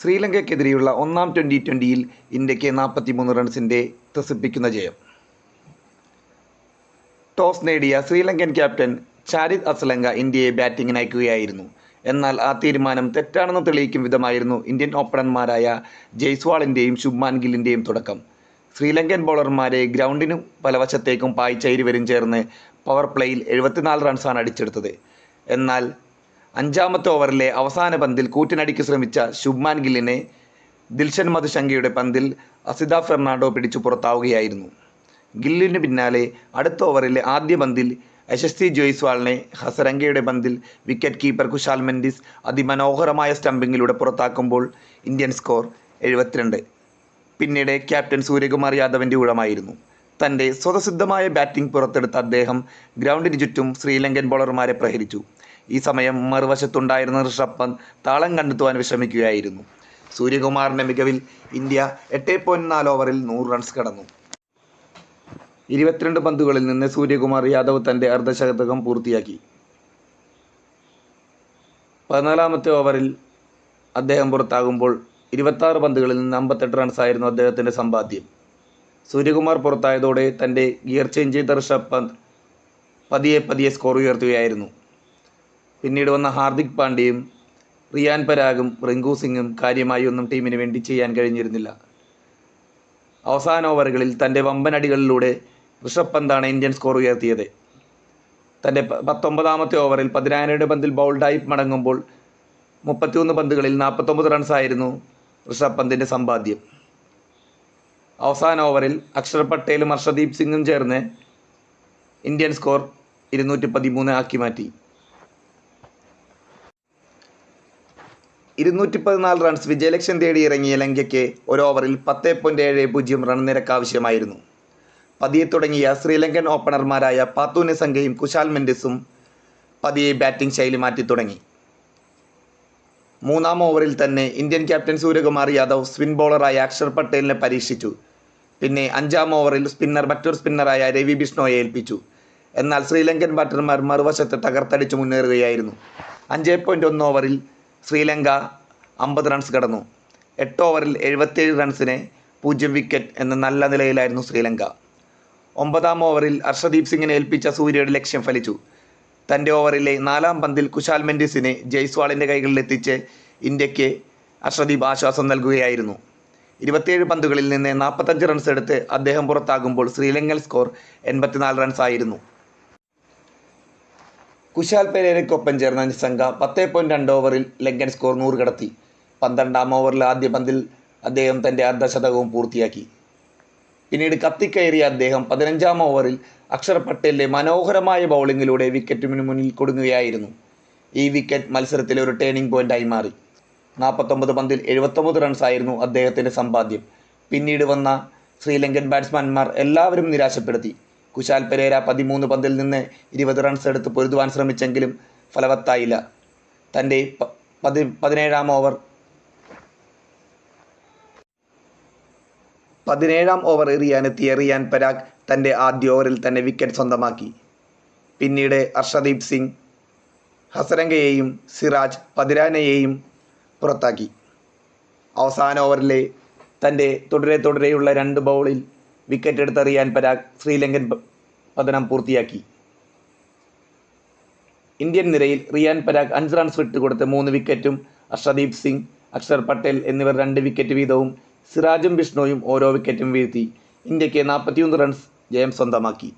ശ്രീലങ്കയ്ക്കെതിരെയുള്ള ഒന്നാം ട്വന്റി ട്വന്റിയിൽ ഇന്ത്യയ്ക്ക് നാൽപ്പത്തിമൂന്ന് റൺസിന്റെ ത്രസിപ്പിക്കുന്ന ജയം. ടോസ് നേടിയ ശ്രീലങ്കൻ ക്യാപ്റ്റൻ ചാരിത് അസ്ലങ്ക ഇന്ത്യയെ ബാറ്റിങ്ങിന് അയക്കുകയായിരുന്നു. എന്നാൽ ആ തീരുമാനം തെറ്റാണെന്ന് തെളിയിക്കും വിധമായിരുന്നു ഇന്ത്യൻ ഓപ്പണർമാരായ ജയ്സ്വാളിന്റെയും ശുഭ്മാൻ ഗില്ലിന്റെയും തുടക്കം. ശ്രീലങ്കൻ ബൗളർമാരെ ഗ്രൗണ്ടിനും പലവശത്തേക്കും പായിച്ച ഇരുവരും ചേർന്ന് പവർ പ്ലേയിൽ എഴുപത്തിനാല് റൺസാണ് അടിച്ചെടുത്തത്. എന്നാൽ അഞ്ചാമത്തെ ഓവറിലെ അവസാന പന്തിൽ കൂറ്റിനടിക്ക് ശ്രമിച്ച ശുഭ്മാൻ ഗില്ലിനെ ദിൽഷൻ മധുശങ്കയുടെ പന്തിൽ അസിത ഫെർണാണ്ടോ പിടിച്ചു പുറത്താവുകയായിരുന്നു. ഗില്ലിന് പിന്നാലെ അടുത്ത ഓവറിലെ ആദ്യ പന്തിൽ യശസ്തി ജോയ്സ്വാളിനെ ഹസരംഗയുടെ പന്തിൽ വിക്കറ്റ് കീപ്പർ കുശാൽ മെൻഡിസ് അതിമനോഹരമായ സ്റ്റംപിങ്ങിലൂടെ പുറത്താക്കുമ്പോൾ ഇന്ത്യൻ സ്കോർ എഴുപത്തിരണ്ട്. പിന്നീട് ക്യാപ്റ്റൻ സൂര്യകുമാർ യാദവിന്റെ ഊഴമായിരുന്നു. തന്റെ സ്വതസിദ്ധമായ ബാറ്റിംഗ് പുറത്തെടുത്ത അദ്ദേഹം ഗ്രൗണ്ടിന് ചുറ്റും ശ്രീലങ്കൻ ബോളർമാരെ പ്രഹരിച്ചു. ഈ സമയം മറുവശത്തുണ്ടായിരുന്ന ഋഷഭ് പന്ത് താളം കണ്ടെത്തുവാൻ വിശ്രമിക്കുകയായിരുന്നു സൂര്യകുമാറിന്റെ മികവിൽ ഇന്ത്യ എട്ട് പോയിന്റ് നാല് ഓവറിൽ നൂറ് റൺസ് കടന്നു. ഇരുപത്തിരണ്ട് പന്തുകളിൽ നിന്ന് സൂര്യകുമാർ യാദവ് തന്റെ അർദ്ധശതകം പൂർത്തിയാക്കി. പതിനാലാമത്തെ ഓവറിൽ അദ്ദേഹം പുറത്താകുമ്പോൾ ഇരുപത്താറ് പന്തുകളിൽ നിന്ന് അമ്പത്തെട്ട് റൺസായിരുന്നു അദ്ദേഹത്തിന്റെ സമ്പാദ്യം. സൂര്യകുമാർ പുറത്തായതോടെ തന്റെ ഗിയർ ചേഞ്ച് ചെയ്ത ഋഷഭ് പന്ത് പതിയെ പതിയെ സ്കോർ ഉയർത്തുകയായിരുന്നു. പിന്നീട് വന്ന ഹാർദിക് പാണ്ഡ്യയും റിയാൻ പരാഗും റിങ്കു സിംഗും കാര്യമായി ഒന്നും ടീമിന് വേണ്ടി ചെയ്യാൻ കഴിഞ്ഞിരുന്നില്ല. അവസാന ഓവറുകളിൽ തന്റെ വമ്പനടികളിലൂടെ ഋഷഭ് പന്താണ് ഇന്ത്യൻ സ്കോർ ഉയർത്തിയത്. തന്റെ പത്തൊമ്പതാമത്തെ ഓവറിൽ പതിനായിരയുടെ പന്തിൽ ബൗൾഡായി മടങ്ങുമ്പോൾ മുപ്പത്തിയൊന്ന് പന്തുകളിൽ നാൽപ്പത്തൊമ്പത് റൺസായിരുന്നു ഋഷഭ് പന്തിന്റെ സമ്പാദ്യം. അവസാന ഓവറിൽ അക്ഷർ പട്ടേലും ഹർഷദീപ് സിംഗും ചേർന്ന് ഇന്ത്യൻ സ്കോർ ഇരുന്നൂറ്റി പതിമൂന്ന് ആക്കി മാറ്റി. ഇരുന്നൂറ്റി പതിനാല് റൺസ് വിജയലക്ഷ്യം തേടി ഇറങ്ങിയ ലങ്കയ്ക്ക് ഒരു ഓവറിൽ പത്ത് പോയിന്റ് ഏഴ് പൂജ്യം റൺ നിരക്ക് ആവശ്യമായിരുന്നു പതിയെ തുടങ്ങിയ ശ്രീലങ്കൻ ഓപ്പണർമാരായ പാത്തു നിസംഗയും കുശാൽ മെൻഡിസും പതിയെ ബാറ്റിംഗ് ശൈലി മാറ്റി തുടങ്ങി. മൂന്നാം ഓവറിൽ തന്നെ Indian captain Suryakumar Yadav spin ബോളറായ Akshar പട്ടേലിനെ പരീക്ഷിച്ചു. പിന്നെ അഞ്ചാം ഓവറിൽ സ്പിന്നർ മറ്റൊരു സ്പിന്നറായ രവി ബിഷ്ണോയെ ഏൽപ്പിച്ചു. എന്നാൽ ശ്രീലങ്കൻ ബാറ്റർമാർ മറുവശത്ത് തകർത്തടിച്ച് മുന്നേറുകയായിരുന്നു. അഞ്ച് പോയിന്റ് ഒന്ന് ഓവറിൽ ശ്രീലങ്ക അമ്പത് റൺസ് കടന്നു. എട്ട് ഓവറിൽ എഴുപത്തിയേഴ് റൺസിന് പൂജ്യം വിക്കറ്റ് എന്ന നല്ല നിലയിലായിരുന്നു ശ്രീലങ്ക. ഒമ്പതാം ഓവറിൽ അർഷദീപ് സിംഗിനെ ഏൽപ്പിച്ച സൂര്യയുടെ ലക്ഷ്യം ഫലിച്ചു. തന്റെ ഓവറിലെ നാലാം പന്തിൽ കുശാൽ മെൻഡിസിനെ ജയ്സ്വാളിന്റെ കൈകളിലെത്തിച്ച് ഇന്ത്യയ്ക്ക് അർഷദീപ് ആശ്വാസം നൽകുകയായിരുന്നു. ഇരുപത്തിയേഴ് പന്തുകളിൽ നിന്ന് നാൽപ്പത്തഞ്ച് റൺസ് എടുത്ത് അദ്ദേഹം പുറത്താകുമ്പോൾ ശ്രീലങ്കൻ സ്കോർ എൺപത്തിനാല് റൺസ് ആയിരുന്നു. കുശാൽ പെരേരയ്ക്കൊപ്പം ചേർന്ന നിസംഗ പത്ത് പോയിന്റ് രണ്ട് ഓവറിൽ ലങ്കൻ സ്കോർ നൂറ് കടത്തി. പന്ത്രണ്ടാം ഓവറിൽ ആദ്യ പന്തിൽ അദ്ദേഹം തന്റെ അർദ്ധശതകവും പൂർത്തിയാക്കി. പിന്നീട് കത്തിക്കയറിയ അദ്ദേഹം പതിനഞ്ചാം ഓവറിൽ അക്ഷർ പട്ടേലിന്റെ മനോഹരമായ ബൗളിങ്ങിലൂടെ വിക്കറ്റിന് മുന്നിൽ കൊടുങ്ങുകയായിരുന്നു. ഈ വിക്കറ്റ് മത്സരത്തിലെ ഒരു ടേണിംഗ് പോയിന്റായി മാറി. നാൽപ്പത്തൊമ്പത് പന്തിൽ എഴുപത്തൊമ്പത് റൺസായിരുന്നു അദ്ദേഹത്തിന്റെ സമ്പാദ്യം. പിന്നീട് വന്ന ശ്രീലങ്കൻ ബാറ്റ്സ്മാൻമാർ എല്ലാവരും നിരാശപ്പെടുത്തി. കുശാൽ പെരേര പതിമൂന്ന് പന്തിൽ നിന്ന് ഇരുപത് റൺസ് എടുത്ത് പൊരുതുവാൻ ശ്രമിച്ചെങ്കിലും ഫലവത്തായില്ല. തന്റെ പതി പതിനേഴാം ഓവർ പതിനേഴാം ഓവർ എറിയാനെത്തിയ റിയാൻ പരാഗ് തന്റെ ആദ്യ ഓവറിൽ തന്നെ വിക്കറ്റ് സ്വന്തമാക്കി. പിന്നീട് അർഷദീപ് സിംഗ് ഹസരംഗയെയും സിറാജ് പതിരാനയെയും പുറത്താക്കി. അവസാന ഓവറിലെ തന്റെ തുടരെ തുടരെയുള്ള രണ്ട് ബൗളിൽ വിക്കറ്റ് എടുത്ത റിയാൻ പരാഗ് ശ്രീലങ്കൻ പതനം പൂർത്തിയാക്കി. ഇന്ത്യൻ നിരയിൽ റിയാൻ പരാഗ് അഞ്ച് റൺസ് വിട്ടുകൊടുത്ത് മൂന്ന് വിക്കറ്റും അർഷദീപ് സിംഗ് അക്ഷർ പട്ടേൽ എന്നിവർ രണ്ട് വിക്കറ്റ് വീതവും സിറാജും ബിഷ്ണോയും ഓരോ വിക്കറ്റും വീഴ്ത്തി. ഇന്ത്യയ്ക്ക് നാൽപ്പത്തിയൊന്ന് റൺസ് ജയം സ്വന്തമാക്കി.